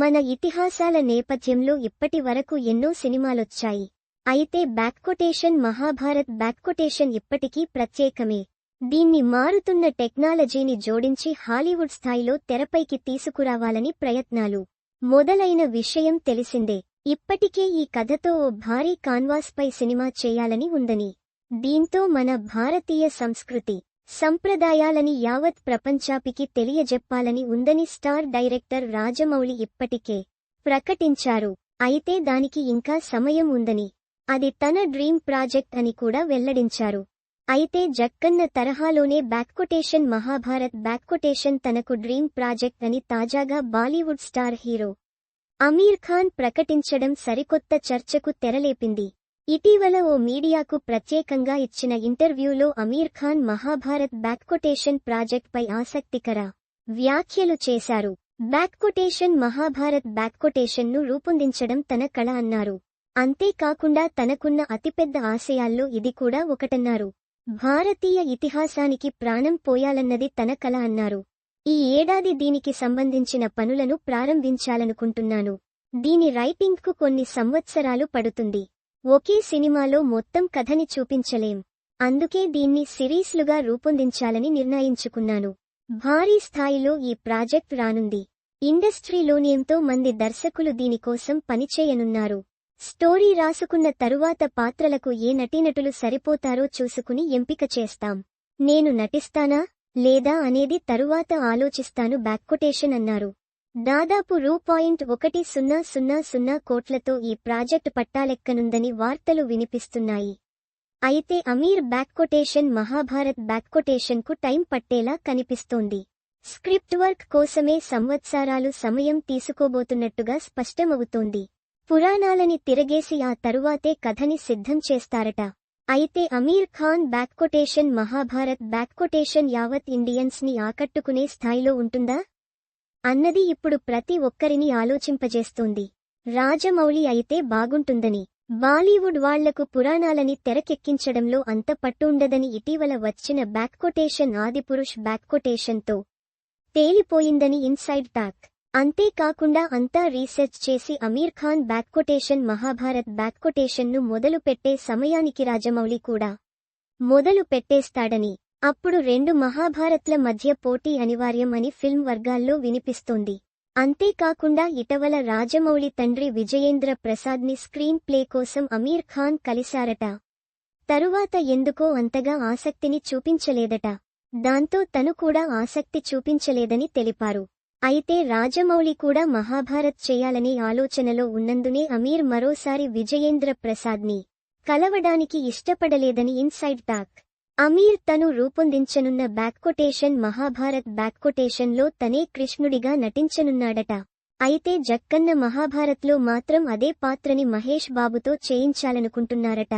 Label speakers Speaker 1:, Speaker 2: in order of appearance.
Speaker 1: మన ఇతిహాసాల నేపథ్యంలో ఇప్పటి వరకు ఎన్నో సినిమాలొచ్చాయి. అయితే బ్యాక్కొటేషన్ మహాభారత్ బ్యాక్కొటేషన్ ఇప్పటికీ ప్రత్యేకమే. దీన్ని మారుతున్న టెక్నాలజీని జోడించి హాలీవుడ్ స్థాయిలో తెరపైకి తీసుకురావాలని ప్రయత్నాలు. మొదలైన విషయం తెలిసిందే. ఇప్పటికే ఈ కథతో ఓ భారీ కాన్వాస్పై సినిమా చేయాలని ఉందని. దీంతో మన భారతీయ సంస్కృతి. సంప్రదాయాలని యావత్ ప్రపంచాపికి తెలియజెప్పాలని ఉందని స్టార్ డైరెక్టర్ రాజమౌళి ఇప్పటికే ప్రకటించారు. అయితే దానికి ఇంకా సమయం ఉందని అది తన డ్రీమ్ ప్రాజెక్ట్ అని కూడా వెల్లడించారు. అయితే జక్కన్న తరహాలోనే బ్యాక్కొటేషన్ మహాభారత్ బ్యాక్కొటేషన్ తనకు డ్రీమ్ ప్రాజెక్ట్ అని తాజాగా Bollywood star hero Aamir Khan ప్రకటించడం సరికొత్త చర్చకు తెరలేపింది. ఇటీవల ఓ మీడియాకు ప్రత్యేకంగా ఇచ్చిన ఇంటర్వ్యూలో అమీర్ ఖాన్ మహాభారత్ బ్యాక్కొటేషన్ ప్రాజెక్ట్పై ఆసక్తికర వ్యాఖ్యలు చేశారు. బ్యాక్కొటేషన్ మహాభారత్ బ్యాక్కొటేషన్ను రూపొందించడం తన కళ అన్నారు. అంతేకాకుండా తనకున్న అతిపెద్ద ఆశయాల్లో ఇది కూడా ఒకటన్నారు. భారతీయ ఇతిహాసానికి ప్రాణం పోయాలన్నది తన కళ అన్నారు. ఈ ఏడాది దీనికి సంబంధించిన పనులను ప్రారంభించాలనుకుంటున్నాను. దీని రైటింగ్కు కొన్ని సంవత్సరాలు పడుతుంది. ఒకే సినిమాలో మొత్తం కథని చూపించలేం. అందుకే దీన్ని సిరీస్లుగా రూపొందించాలని నిర్ణయించుకున్నాను. భారీ స్థాయిలో ఈ ప్రాజెక్ట్ రానుంది. ఇండస్ట్రీలోని ఎంతో మంది దర్శకులు దీనికోసం పనిచేయనున్నారు. స్టోరీ రాసుకున్న తరువాత పాత్రలకు ఏ నటీనటులు సరిపోతారో చూసుకుని ఎంపిక చేస్తాం. నేను నటిస్తానా లేదా అనేది తరువాత ఆలోచిస్తాను బ్యాక్కొటేషన్ అన్నారు. దాదాపు రూ పాయింట్ ఒకటి సున్నా సున్నా సున్నా కోట్లతో ఈ ప్రాజెక్టు పట్టాలెక్కనుందని వార్తలు వినిపిస్తున్నాయి. అయితే అమీర్ బ్యాక్కొటేషన్ మహాభారత్ బ్యాక్కొటేషన్కు టైం పట్టేలా కనిపిస్తోంది. స్క్రిప్ట్ వర్క్ కోసమే సంవత్సరాలు సమయం తీసుకోబోతున్నట్టుగా స్పష్టమవుతోంది. పురాణాలని తిరగేసి ఆ తరువాతే కథని సిద్ధం చేస్తారట. అయితే అమీర్ ఖాన్ బ్యాక్కొటేషన్ మహాభారత్ బ్యాక్కొటేషన్ యావత్ ఇండియన్స్ని ఆకట్టుకునే స్థాయిలో ఉంటుందా? అన్నది ఇప్పుడు ప్రతి ఒక్కరిని ఆలోచింపజేస్తోంది. రాజమౌళి అయితే బాగుంటుందని బాలీవుడ్ వాళ్ళకు పురాణాలని తెరకెక్కించడంలో అంత పట్టు ఉండదని ఇటీవల వచ్చిన బ్యాక్కొటేషన్ ఆదిపురుష్ బ్యాక్కొటేషన్తో తేలిపోయిందని ఇన్సైడ్ టాక్. అంతేకాకుండా అంతా రీసెర్చ్ చేసి అమీర్ ఖాన్ బ్యాక్కొటేషన్ మహాభారత్ బ్యాక్కొటేషన్ను మొదలు పెట్టే సమయానికి రాజమౌళి కూడా మొదలు పెట్టేస్తాడని అప్పుడు రెండు మహాభారత్ల మధ్య పోటీ అనివార్యం అని ఫిల్మ్ వర్గాల్లో వినిపిస్తోంది. అంతేకాకుండా ఇటవల రాజమౌళి తండ్రి విజయేంద్ర ప్రసాద్ని స్క్రీన్ ప్లే కోసం అమీర్ ఖాన్ కలిశారట. తరువాత ఎందుకో అంతగా ఆసక్తిని చూపించలేదట. దాంతో తను కూడా ఆసక్తి చూపించలేదని తెలిపారు. అయితే రాజమౌళి కూడా మహాభారత్ చేయాలనే ఆలోచనలో ఉన్నందునే అమీర్ మరోసారి విజయేంద్ర ప్రసాద్ని కలవడానికి ఇష్టపడలేదని ఇన్సైడ్ టాక్. అమీర్ తను రూపొందించనున్న బ్యాక్కొటేషన్ మహాభారత్ బ్యాక్కొటేషన్లో తనే కృష్ణుడిగా నటించనున్నాడట. అయితే జక్కన్న మహాభారత్లో మాత్రం అదే పాత్రని మహేష్ బాబుతో చేయించాలనుకుంటున్నారట.